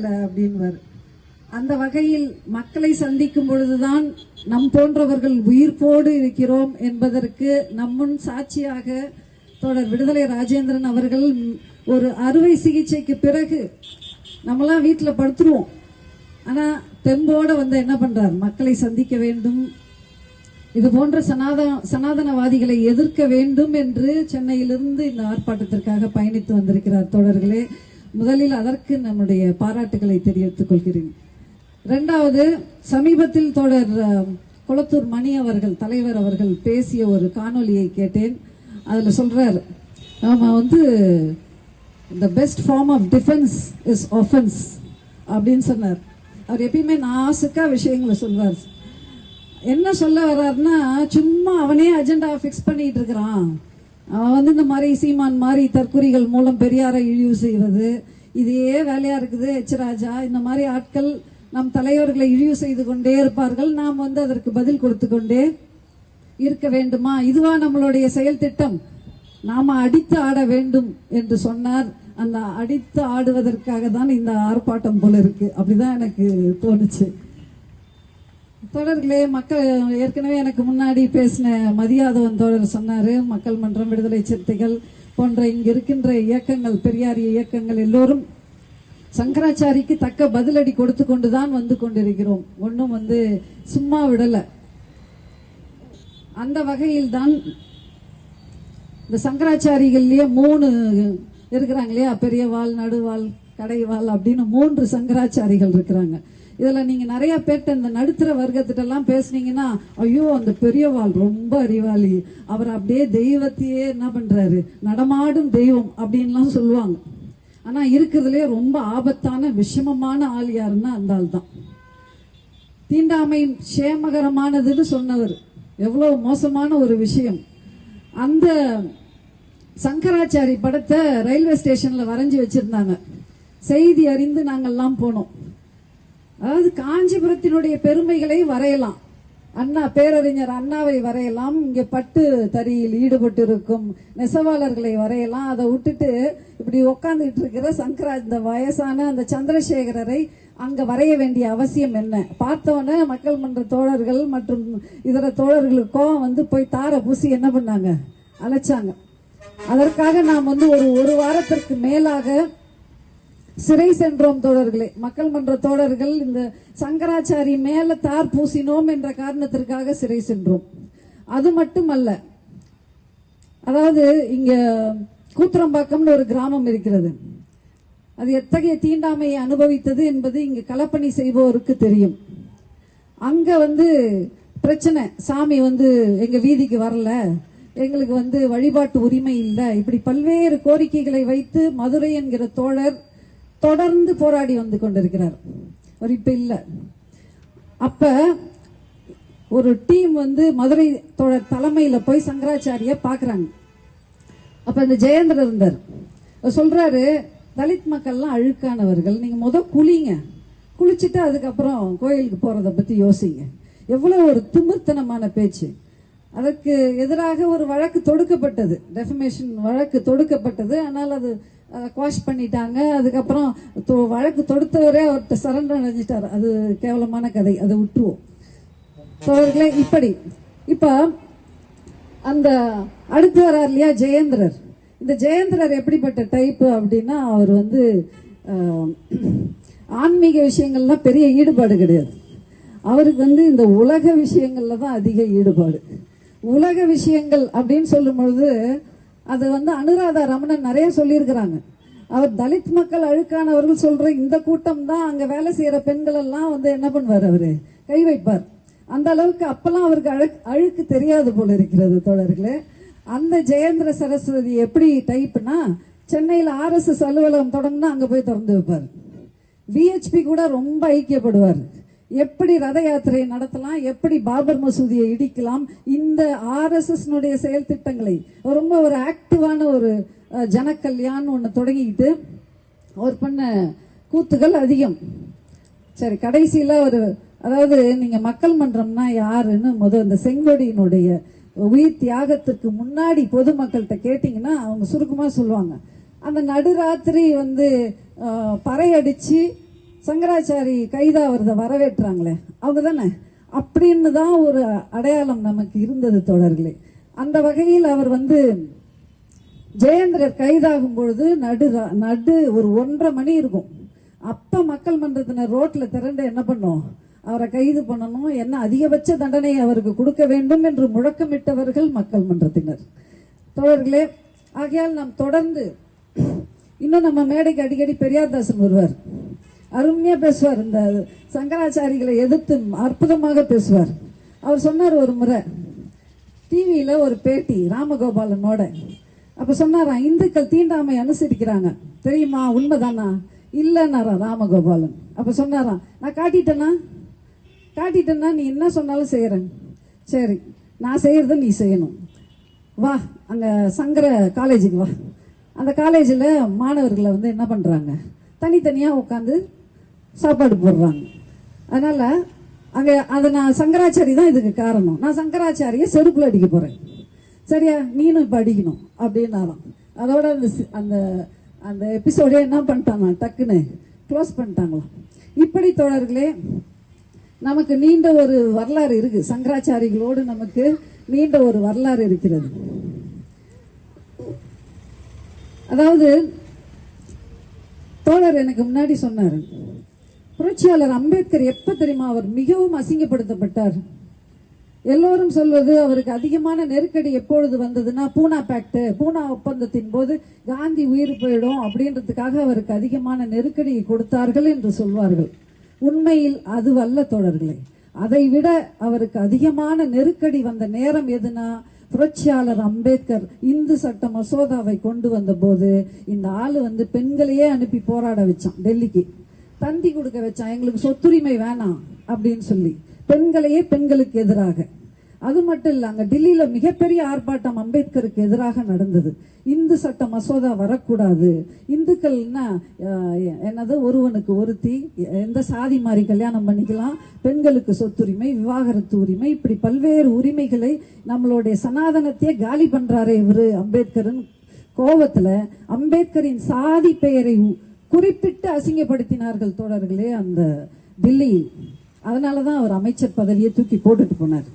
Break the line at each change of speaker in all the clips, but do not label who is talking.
அப்படின்வார். அந்த வகையில் மக்களை சந்திக்கும் பொழுதுதான் நம் போன்றவர்கள் உயிர்ப்போடு இருக்கிறோம் என்பதற்கு நம்முன் சாட்சியாக தொடர் விடுதலை ராஜேந்திரன் அவர்கள் ஒரு அறுவை சிகிச்சைக்கு பிறகு நம்மளாம் வீட்டில் படுத்துருவோம். ஆனா தெம்போட வந்து என்ன பண்றார்? மக்களை சந்திக்க வேண்டும். இது போன்ற சனாதன சனாதனவாதிகளை எதிர்க்க வேண்டும் என்று சென்னையிலிருந்து இந்த ஆர்ப்பாட்டத்திற்காக பயணித்து வந்திருக்கிறார் தோழர்களே. முதலில் அதற்கு நம்முடைய பாராட்டுகளை தெரிவித்துக் கொள்கிறேன். இரண்டாவது சமீபத்தில் தொடர் குளத்தூர் மணி அவர்கள் தலைவர் அவர்கள் பேசிய ஒரு காணொலியை கேட்டேன். அதில் சொல்றார் நாம வந்து the best form of defence is offence அப்படின்னு சொன்னார். அவர் எப்பயுமே நாசுக்கா விஷயங்களை சொல்வார் என்ன சொல்ல வர்றாருன்னா சும்மா அவனே அஜெண்டா ஃபிக்ஸ் பண்ணிட்டு இருக்கிறான். வந்து இந்த மாதிரி சீமான் மாதிரி தற்குறிகள் மூலம் பெரியாரை இழிவு செய்வது இதே வேலையா இருக்குது எச் ராஜா. இந்த மாதிரி ஆட்கள் நம் தலைவர்களை இழிவு செய்து கொண்டே இருப்பார்கள். நாம் வந்து அதற்கு பதில் கொடுத்து கொண்டே இருக்க வேண்டுமா? இதுவா நம்மளுடைய செயல் திட்டம். நாம அடித்து ஆட வேண்டும் என்று சொன்னார். அந்த அடித்து ஆடுவதற்காக தான் இந்த ஆர்ப்பாட்டம் போல இருக்கு. அப்படிதான் எனக்கு தோணுச்சு. தொடர்களே மக்கள் ஏற்கனவே எனக்கு முன்னாடி பேசின மதியாதவன் தோழர் சொன்னாரு மக்கள் மன்றம் விடுதலை சிறுத்தைகள் போன்ற இங்க இருக்கின்ற இயக்கங்கள் பெரியாரிய இயக்கங்கள் எல்லோரும் சங்கராச்சாரிக்கு தக்க பதிலடி கொடுத்து கொண்டுதான் வந்து கொண்டிருக்கிறோம். ஒன்றும் வந்து சும்மா விடல. அந்த வகையில் தான் இந்த சங்கராச்சாரிகள்லயே மூணு இருக்கிறாங்க இல்லையா? பெரிய வாள் நடுவாள் கடைவாள் அப்படின்னு மூன்று சங்கராச்சாரிகள் இருக்கிறாங்க. இதுல நீங்க நிறைய பேர்ட்ட இந்த நடுத்தர வர்க்கத்திட்ட எல்லாம் பேசுனீங்கன்னா ஐயோ அந்த பெரியவாள் ரொம்ப அறிவாளி. அவர் அப்படியே தெய்வத்தையே என்ன பண்றாரு? நடமாடும் தெய்வம் அப்படின்லாம் சொல்லுவாங்க. ஆனா இருக்கிறதுலே ரொம்ப ஆபத்தான விஷமமான ஆள் யாருன்னா அந்த ஆள் தான். தீண்டாமை சேமகரமானதுன்னு சொன்னவர். எவ்வளவு மோசமான ஒரு விஷயம். அந்த சங்கராச்சாரி படத்தை ரயில்வே ஸ்டேஷன்ல வரைஞ்சி வச்சிருந்தாங்க. செய்தி அறிந்து நாங்கள்லாம் போனோம். அதாவது காஞ்சிபுரத்தினுடைய பெருமைகளை வரையலாம். அண்ணா பேரறிஞர் அண்ணாவை வரையலாம். இங்க பட்டு தறியில் ஈடுபட்டு இருக்கும் நெசவாளர்களை வரையலாம். அதை விட்டுட்டு இப்படி உட்கார்ந்துட்டு இருக்கிற சங்கரா இந்த வயசான அந்த சந்திரசேகரரை அங்க வரைய வேண்டிய அவசியம் என்ன? பார்த்தவொன்னே மக்கள் மன்ற தோழர்கள் மற்றும் இதர தோழர்களுக்கும் வந்து போய் தார பூசி என்ன பண்ணாங்க? அழைச்சாங்க அதற்காக நாம் வந்து ஒரு ஒரு வாரத்திற்கு மேலாக சிறை சென்றோம் தோழர்களே. மக்கள் மன்ற தோழர்கள் இந்த சங்கராச்சாரி மேல தார் பூசினோம் என்ற காரணத்திற்காக சிறை சென்றோம். அது மட்டுமல்ல அதாவது இங்க கூத்திரம்பாக்கம்னு ஒரு கிராமம் இருக்கிறது. அது எத்தகைய தீண்டாமையை அனுபவித்தது என்பது இங்கு கலப்பணி செய்பவருக்கு தெரியும். அங்க வந்து பிரச்சனை. சாமி வந்து எங்க வீதிக்கு வரல. எங்களுக்கு வந்து வழிபாட்டு உரிமை இல்லை. இப்படி பல்வேறு கோரிக்கைகளை வைத்து மதுரை என்கிற தோழர் தொடர்ந்து போராடி வந்து கொண்டிருக்கிறார். அவர் இப்ப இல்ல. அப்ப ஒரு டீம் வந்து மதுரை தோழர் தலைமையில போய் சங்கராச்சாரிய பாக்குறாங்க. அப்ப இந்த ஜெயேந்திரர் இருந்தார். அவர் சொல்றாரு தலித் மக்கள்லாம் அழுக்கானவர்கள். நீங்க முத குளிங்க. குளிச்சுட்டு அதுக்கப்புறம் கோயிலுக்கு போறத பத்தி யோசிங்க. எவ்வளவு ஒரு திமிர்த்தனமான பேச்சு. அதற்கு எதிராக ஒரு வழக்கு தொடுக்கப்பட்டது. டெஃபமேஷன் வழக்கு தொடுக்கப்பட்டது. ஆனால் அது குவாஷ் பண்ணிட்டாங்க. அதுக்கப்புறம் தொ- வழக்கு தொடுத்தவரே அவர்கிட்ட சரண்டர் அடைஞ்சிட்டார். அது கேவலமான கதை. அதை விட்டுருவோம். அவர்களே இப்படி. இப்ப அந்த அடுத்து வரார் இல்லையா ஜெயேந்திரர். இந்த ஜெயேந்திரர் எப்படிப்பட்ட டைப்பு அப்படின்னா அவர் வந்து ஆன்மீக விஷயங்கள்லாம் பெரிய ஈடுபாடு கிடையாது. அவருக்கு வந்து இந்த உலக விஷயங்கள்ல தான் அதிக ஈடுபாடு. உலக விஷயங்கள் அப்படின்னு சொல்லும் பொழுது அது வந்து அனுராதா ரமணன் நிறைய சொல்லியிருக்கிறாங்க. அவர் தலித் மக்கள் அழுக்கானவர்கள் சொல்ற இந்த கூட்டம் தான் அங்க வேலை செய்யற பெண்கள் எல்லாம் வந்து என்ன பண்ணுவார் அவரு? கை வைப்பார். அந்த அளவுக்கு அப்பெல்லாம் அவருக்கு அழு அழுக்கு தெரியாது போல இருக்கிறது தோழர்களே. அந்த ஜெயேந்திர சரஸ்வதி எப்படி டைப்னா சென்னையில் ஆர்எஸ்எஸ் அலுவலகம் தொடங்கினா அங்க போய் திறந்து வைப்பார். விஹெச்பி கூட ரொம்ப ஐக்கியப்படுவார். எப்படி ரத யாத்திரை நடத்தலாம்? எப்படி பாபர் மசூதியை இடிக்கலாம்? இந்த ஆர்எஸ்எஸ் செயல் திட்டங்களை ரொம்ப ஒரு ஆக்டிவான ஒரு ஜனக்கல்யாண் ஒன்று தொடங்கிக்கிட்டு அவர் பண்ண கூத்துகள் அதிகம். சரி கடைசியில் ஒரு அதாவது நீங்கள் மக்கள் மன்றம்னா யாருன்னு முதல் இந்த செங்கொடியினுடைய உயிர் தியாகத்துக்கு முன்னாடி பொதுமக்கள்கிட்ட கேட்டிங்கன்னா அவங்க சுருக்கமாக சொல்லுவாங்க. அந்த நடுராத்திரி வந்து பறையடித்து பறை சங்கராச்சாரி கைதாகிறத வரவேற்றாங்களே அவங்க தானே அப்படின்னு தான் ஒரு அடையாளம் நமக்கு இருந்தது தொடர்களே அந்த வகையில் அவர் வந்து ஜெயேந்திரர் கைதாகும் பொழுது நடு நடு ஒரு ஒன்றரை மணி இருக்கும். அப்ப மக்கள் மன்றத்தினர் ரோட்ல திரண்டு என்ன பண்ணோம்? அவரை கைது பண்ணணும். என்ன அதிகபட்ச தண்டனை அவருக்கு கொடுக்க வேண்டும் என்று முழக்கமிட்டவர்கள் மக்கள் மன்றத்தினர். தோழர்களே ஆகையால் நாம் தொடர்ந்து இன்னும் நம்ம மேடைக்கு அடிக்கடி பெரியார்தாசன் வருவார். அருமையாக பேசுவார் இந்த சங்கராச்சாரிகளை எதிர்த்து அற்புதமாக பேசுவார். அவர் சொன்னார் ஒரு முறை டிவியில் ஒரு பேட்டி ராமகோபாலனோட. அப்போ சொன்னாராம் இந்துக்கள் தீண்டாமை அனுசரிக்கிறாங்க. தெரியுமா? உண்மைதானா? இல்லைன்னாரா ராமகோபாலன். அப்போ சொன்னாராம் நான் காட்டிட்டேன்னா காட்டிட்டேன்னா நீ என்ன சொன்னாலும் செய்கிறேன் சரி நான் செய்கிறத நீ செய்யணும். வா அங்கே சங்கர காலேஜுக்கு வா. அந்த காலேஜில் மாணவர்களை வந்து என்ன பண்ணுறாங்க தனித்தனியாக உட்காந்து சாப்பாடு போடுறாங்க. அதனால அங்க அதை நான் சங்கராச்சாரி தான் இதுக்கு காரணம். நான் சங்கராச்சாரிய செருப்புல அடிக்க போறேன். சரியா? நீனும் இப்ப அடிக்கணும் அப்படின்னாராம் அதோட அந்த அந்த அந்த எபிசோடே என்ன பண்ணிட்டாங்க டக்குன்னு க்ளோஸ் பண்ணிட்டாங்களாம். இப்படி தோழர்களே நமக்கு நீண்ட ஒரு வரலாறு இருக்கு. சங்கராச்சாரிகளோடு நமக்கு நீண்ட ஒரு வரலாறு இருக்கிறது. அதாவது தோழர் எனக்கு முன்னாடி சொன்னார். புரட்சியாளர் அம்பேத்கர் எப்ப தெரியுமா அவர் மிகவும் அசிங்கப்படுத்தப்பட்டார். எல்லோரும் சொல்வது அவருக்கு அதிகமான நெருக்கடி எப்பொழுது வந்ததுன்னா பூனா பேக்ட் பூனா ஒப்பந்தத்தின் போது காந்தி உயிர் போயிடும் அப்படின்றதுக்காக அவருக்கு அதிகமான நெருக்கடியை கொடுத்தார்கள் என்று சொல்வார்கள். உண்மையில் அது வல்ல தோழர்களே அதை விட அவருக்கு அதிகமான நெருக்கடி வந்த நேரம் எதுனா புரட்சியாளர் அம்பேத்கர் இந்து சட்ட மசோதாவை கொண்டு வந்த போது இந்த ஆளு வந்து பெண்களையே அனுப்பி போராட வச்சான் டெல்லிக்கு. தந்தி கொடுக்க வச்சான் எங்களுக்கு சொத்துரிமை வேணாம் அப்படின்னு சொல்லி. பெண்களையே பெண்களுக்கு எதிராக. அது மட்டும் இல்ல அங்க டெல்லியில மிகப்பெரிய ஆர்ப்பாட்டம் அம்பேத்கருக்கு எதிராக நடந்தது. இந்து சட்ட மசோதா வரக்கூடாது. இந்துக்கள்னா என்னது ஒருவனுக்கு ஒருத்தி எந்த சாதி மாதிரி கல்யாணம் பண்ணிக்கலாம் பெண்களுக்கு சொத்துரிமை விவாகரத்து உரிமை இப்படி பல்வேறு உரிமைகளை நம்மளுடைய சனாதனத்தையே காலி பண்ணுறாரே இவரு அம்பேத்கர்னு கோவத்துல அம்பேத்கரின் சாதி பெயரை குறிப்பிட்டு அசிங்கப்படுத்தினார்கள் தோழர்களே அந்த தில்லியில். அதனாலதான் அவர் அமைச்சர் பதவியை தூக்கி போட்டுட்டு போனார்.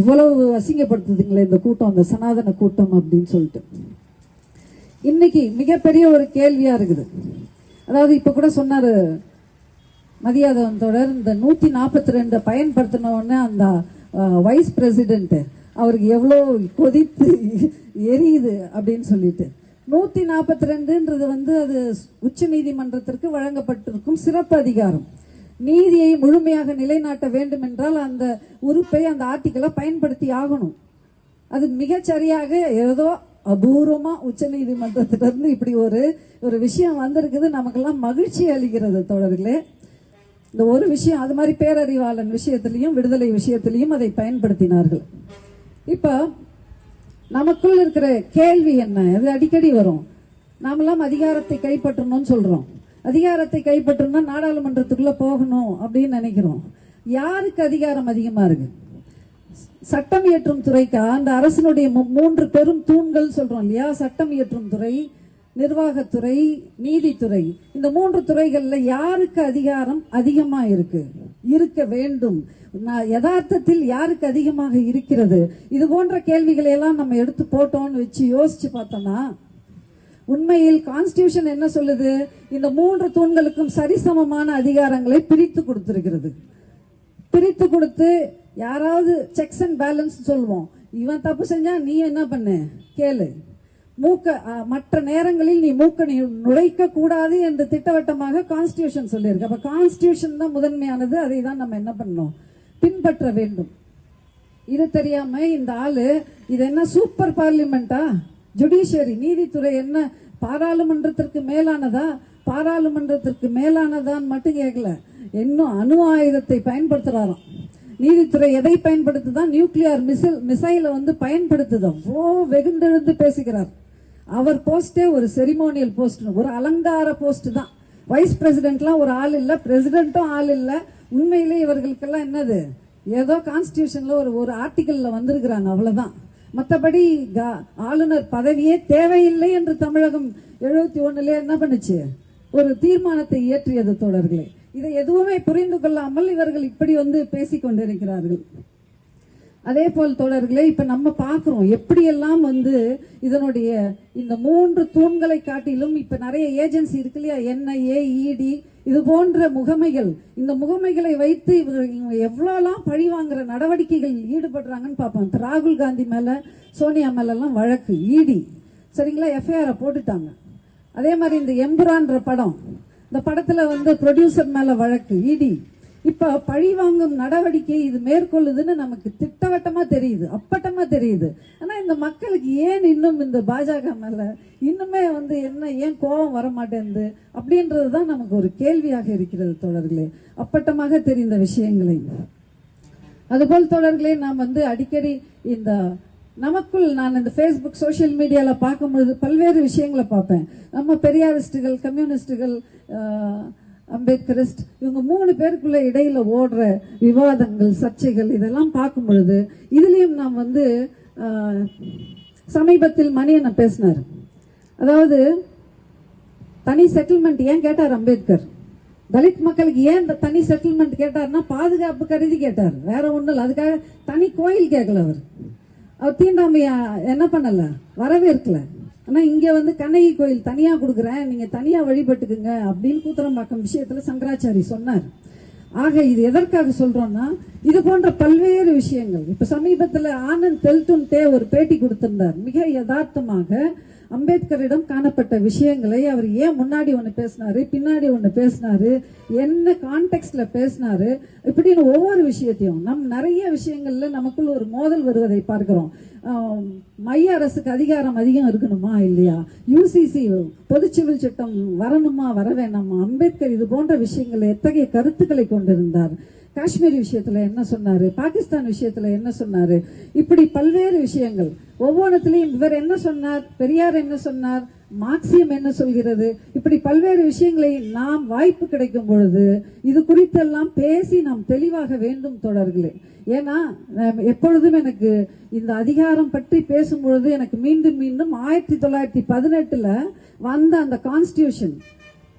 இவ்வளவு அசிங்கப்படுத்துதுங்களே இந்த கூட்டம் அந்த சனாதன கூட்டம் அப்படின்னு சொல்லிட்டு. இன்னைக்கு மிகப்பெரிய ஒரு கேள்வியா இருக்குது. அதாவது இப்ப கூட சொன்னாரு மதியாதவன் தொடர் இந்த நூத்தி நாற்பத்தி ரெண்டு பயன்படுத்தினோடனே அந்த வைஸ் பிரசிடென்ட் அவருக்கு எவ்வளோ கொதித்து எரியுது அப்படின்னு சொல்லிட்டு. நூத்தி நாற்பத்தி ரெண்டுன்றது வந்து அது உச்ச நீதிமன்றத்திற்கு வழங்கப்பட்டிருக்கும் சிறப்பு அதிகாரம். நீதியை முழுமையாக நிலைநாட்ட வேண்டும் என்றால் அந்த உறுப்பை அந்த ஆர்டிக்கலை பயன்படுத்தி ஆகணும். அது மிகச்சரியாக ஏதோ அபூர்வமா உச்ச நீதிமன்றத்திலிருந்து இப்படி ஒரு ஒரு விஷயம் வந்திருக்குது. நமக்கெல்லாம் மகிழ்ச்சி அளிக்கிறது தோழர்களே. இந்த ஒரு விஷயம் அது மாதிரி பேரறிவாளன் விஷயத்திலையும் விடுதலை விஷயத்திலையும் அதை பயன்படுத்தினார்கள். இப்போ நமக்குள் இருக்கிற கேள்வி என்ன? அது அடிக்கடி வரும். நாமெல்லாம் அதிகாரத்தை கைப்பற்றணும்னு சொல்றோம். அதிகாரத்தை கைப்பற்றணும்னா நாடாளுமன்றத்துக்குள்ள போகணும் அப்படின்னு நினைக்கிறோம். யாருக்கு அதிகாரம் அதிகமா இருக்கு? சட்டம் இயற்றும் துறைக்கா? அந்த அரசினுடைய மூன்று பெரும் தூண்கள் சொல்றோம் இல்லையா? சட்டம் இயற்றும் துறை நிர்வாகத்துறை நீதித்துறை இந்த மூன்று துறைகள்ல யாருக்கு அதிகாரம் அதிகமா இருக்கு? இருக்க வேண்டும். நான் யதார்த்தத்தில் யாருக்கு அதிகமாக இருக்கிறது? இது போன்ற கேள்விகளை எல்லாம் நம்ம எடுத்து போட்டோம்னு வச்சு யோசிச்சு பார்த்தோம்னா உண்மையில் கான்ஸ்டியூஷன் என்ன சொல்லுது? இந்த மூன்று தூண்களுக்கும் சரிசமமான அதிகாரங்களை பிரித்து கொடுத்திருக்கிறது. பிரித்து கொடுத்து யாராவது செக்ஸ் அண்ட் பேலன்ஸ் சொல்லுவோம். இவன் தப்பு செஞ்சா நீ என்ன பண்ணு? கேளு. மூக்க மற்ற நேரங்களில் நீ மூக்க நீ நுழைக்க கூடாது என்று திட்டவட்டமாக கான்ஸ்டியூஷன் சொல்லியிருக்கு. அப்ப கான்ஸ்டியூஷன் தான் முதன்மையானது. அதை தான் நம்ம என்ன பண்ணணும்? பின்பற்ற வேண்டும். இது தெரியாம இந்த ஆளு இது என்ன சூப்பர் பார்லிமெண்டா ஜுடிஷியரி நீதித்துறை என்ன பாராளுமன்றத்திற்கு மேலானதா? பாராளுமன்றத்திற்கு மேலானதான்னு மட்டும் கேட்கல இன்னும் அணு ஆயுதத்தை பயன்படுத்துறாராம். நீதித்துறை எதை பயன்படுத்துதான் நியூக்ளியர் மிசைல் மிசைலை வந்து பயன்படுத்துது. அவ்வளோ வெகுண்டெழுந்து பேசுகிறார் அவர் போஸ்டே ஒரு செரிமோனியல் போஸ்ட் ஒரு அலங்கார போஸ்ட் தான். வைஸ் பிரசிடென்ட்லாம் ஒரு ஆள் இல்ல பிரசிடென்ட்டும் ஆள் இல்ல. உண்மையிலே இவர்களுக்கெல்லாம் என்னது? ஏதோ கான்ஸ்டியூஷன்ல ஒரு ஒரு ஆர்டிகல்ல வந்திருக்கிறாங்க அவ்வளவுதான். மற்றபடி ஆளுநர் பதவியே தேவையில்லை என்று தமிழகம் எழுபத்தி ஒண்ணுல என்ன பண்ணுச்சு? ஒரு தீர்மானத்தை இயற்றியது தோழர்களே. இதை எதுவுமே புரிந்து கொள்ளாமல் இவர்கள் இப்படி வந்து பேசிக் கொண்டிருக்கிறார்கள் அதே போல் தோழர்களே இப்ப நம்ம பாக்குறோம் எப்படியெல்லாம் வந்து இதனுடைய இந்த மூன்று தூண்களை காட்டிலும் இப்ப நிறைய ஏஜென்சி இருக்கு இல்லையா? என்ஐஏ இடி இது போன்ற முகமைகள். இந்த முகமைகளை வைத்து இவங்க இவங்க எவ்வளோலாம் பழி வாங்குற நடவடிக்கைகள் ஈடுபடுறாங்கன்னு பார்ப்போம். இப்போ ராகுல் காந்தி மேல சோனியா மேல எல்லாம் வழக்கு இடி சரிங்களா? எஃப்ஐஆர் போட்டுட்டாங்க. அதே மாதிரி இந்த எம்புரான்ற படம். இந்த படத்துல வந்து ப்ரொடியூசர் மேல வழக்கு இடி இப்ப பழி வாங்கும் நடவடிக்கை இது மேற்கொள்ளுதுன்னு நமக்கு திட்டவட்டமா தெரியுது அப்பட்டமா தெரியுது. ஆனா இந்த மக்களுக்கு ஏன் இன்னும் இந்த பாஜக மேல இன்னுமே வந்து என்ன ஏன் கோபம் வர மாட்டேங்குது அப்படின்றதுதான் நமக்கு ஒரு கேள்வியாக இருக்கிறது தோழர்களே. அப்பட்டமாக தெரிந்த விஷயங்களை. அதுபோல் தோழர்களே நாம் வந்து அடிக்கடி இந்த நமக்குள் நான் இந்த ஃபேஸ்புக் சோஷியல் மீடியால பார்க்கும்பொழுது பல்வேறு விஷயங்களை பார்ப்பேன். நம்ம பெரியாரிஸ்டுகள் கம்யூனிஸ்டுகள் அம்பேத்கரிஸ்ட் இவங்க மூணு பேருக்குள்ள இடையில ஓடுற விவாதங்கள் சர்ச்சைகள் இதெல்லாம் பார்க்கும் பொழுது இதுலயும் நாம் வந்து சமீபத்தில் மணியனை பேசினார். அதாவது தனி செட்டில்மெண்ட் ஏன் கேட்டார் அம்பேத்கர்? தலித் மக்களுக்கு ஏன் இந்த தனி செட்டில்மெண்ட் கேட்டார்னா பாதுகாப்பு கருதி கேட்டார். வேற ஒன்றும் இல்லை அதுக்காக தனி கோயில் கேட்கல அவர். அவர் தீண்டாமையா என்ன பண்ணல? வரவேற்கல. ஆனா இங்க வந்து கண்ணகி கோயில் தனியா கொடுக்குறேன். நீங்க தனியா வழிபட்டுக்குங்க அப்படின்னு கூத்தரம்பாக்கம் விஷயத்துல சங்கராச்சாரி சொன்னார். ஆக இது எதற்காக சொல்றோம்னா இது போன்ற பல்வேறு விஷயங்கள். இப்ப சமீபத்துல ஆனந்த் தெல்துன் தே ஒரு பேட்டி கொடுத்திருந்தார். மிக யதார்த்தமாக அம்பேத்கரிடம் காணப்பட்ட விஷயங்களை அவர் ஏன் முன்னாடி ஒன்று பேசினாரு பின்னாடி ஒன்று பேசினாரு என்ன கான்டெக்ட்ல பேசினாரு இப்படின்னு ஒவ்வொரு விஷயத்தையும் நம் நிறைய விஷயங்கள்ல நமக்குள்ள ஒரு மோதல் வருவதை பார்க்கிறோம். மைய அரசுக்கு அதிகாரம் அதிகம் இருக்கணுமா இல்லையா? யூசிசி பொதுச்சிவில் சட்டம் வரணுமா வர வேணாமா? அம்பேத்கர் இது போன்ற விஷயங்கள் எத்தகைய கருத்துக்களை கொண்டிருந்தார்? காஷ்மீர் விஷயத்துல என்ன சொன்னாரு? பாகிஸ்தான் விஷயத்துல என்ன சொன்னாரு? இப்படி பல்வேறு விஷயங்கள். ஒவ்வொன்றத்திலையும் இவர் என்ன சொன்னார்? பெரியார் என்ன சொன்னார்? மார்க்சியம் என்ன சொல்கிறது? இப்படி பல்வேறு விஷயங்களை நாம் வாய்ப்பு கிடைக்கும் பொழுது இது குறித்தெல்லாம் பேசி நாம் தெளிவாக வேண்டும் தொடர்களே ஏன்னா எப்பொழுதும் எனக்கு இந்த அதிகாரம் பற்றி பேசும் பொழுது எனக்கு மீண்டும் மீண்டும் ஆயிரத்தி தொள்ளாயிரத்தி பதினெட்டுல வந்த அந்த கான்ஸ்டியூஷன்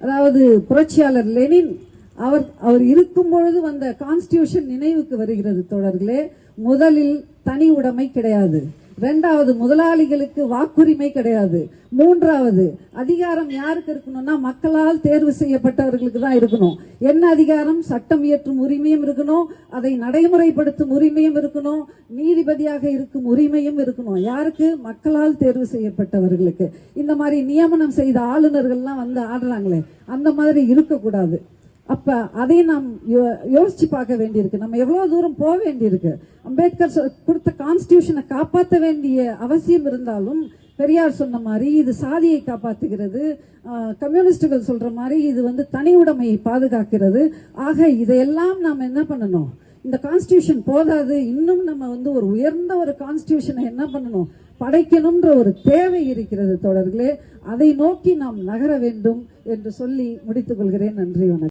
அதாவது புரட்சியாளர் லெனின் அவர் அவர் இருக்கும் பொழுது வந்த கான்ஸ்டியூஷன் நினைவுக்கு வருகிறது தொடர்களே முதலில் தனி உடைமை கிடையாது. இரண்டாவது முதலாளிகளுக்கு வாக்குரிமை கிடையாது. மூன்றாவது அதிகாரம் யாருக்கு இருக்கணும்னா மக்களால் தேர்வு செய்யப்பட்டவர்களுக்கு தான் இருக்கணும். என்ன அதிகாரம்? சட்டம் இயற்றும் உரிமையும் இருக்கணும். அதை நடைமுறைப்படுத்தும் உரிமையும் இருக்கணும். நீதிபதியாக இருக்கும் உரிமையும் இருக்கணும். யாருக்கு? மக்களால் தேர்வு செய்யப்பட்டவர்களுக்கு. இந்த மாதிரி நியமனம் செய்த ஆளுநர்கள்லாம் வந்து ஆடுறாங்களே. அந்த மாதிரி இருக்கக்கூடாது. அப்ப அதை நாம் யோ- யோசிச்சு பார்க்க வேண்டியிருக்கு. நம்ம எவ்வளவு தூரம் போக வேண்டியிருக்கு. அம்பேத்கர் சொ- கொடுத்த கான்ஸ்டியூஷனை காப்பாற்ற வேண்டிய அவசியம் இருந்தாலும் பெரியார் சொன்ன மாதிரி இது சாதியை காப்பாத்துகிறது. கம்யூனிஸ்டுகள் சொல்ற மாதிரி இது வந்து தனி உடைமையை பாதுகாக்கிறது. ஆக இதையெல்லாம் நாம் என்ன பண்ணணும்? இந்த கான்ஸ்டியூஷன் போதாது. இன்னும் நம்ம வந்து ஒரு உயர்ந்த ஒரு கான்ஸ்டியூஷனை என்ன பண்ணணும்? படைக்கணும்ன்ற ஒரு தேவை இருக்கிறது தொடர்களே அதை நோக்கி நாம் நகர வேண்டும் என்று சொல்லி முடித்துக் கொள்கிறேன். நன்றி வணக்கம்.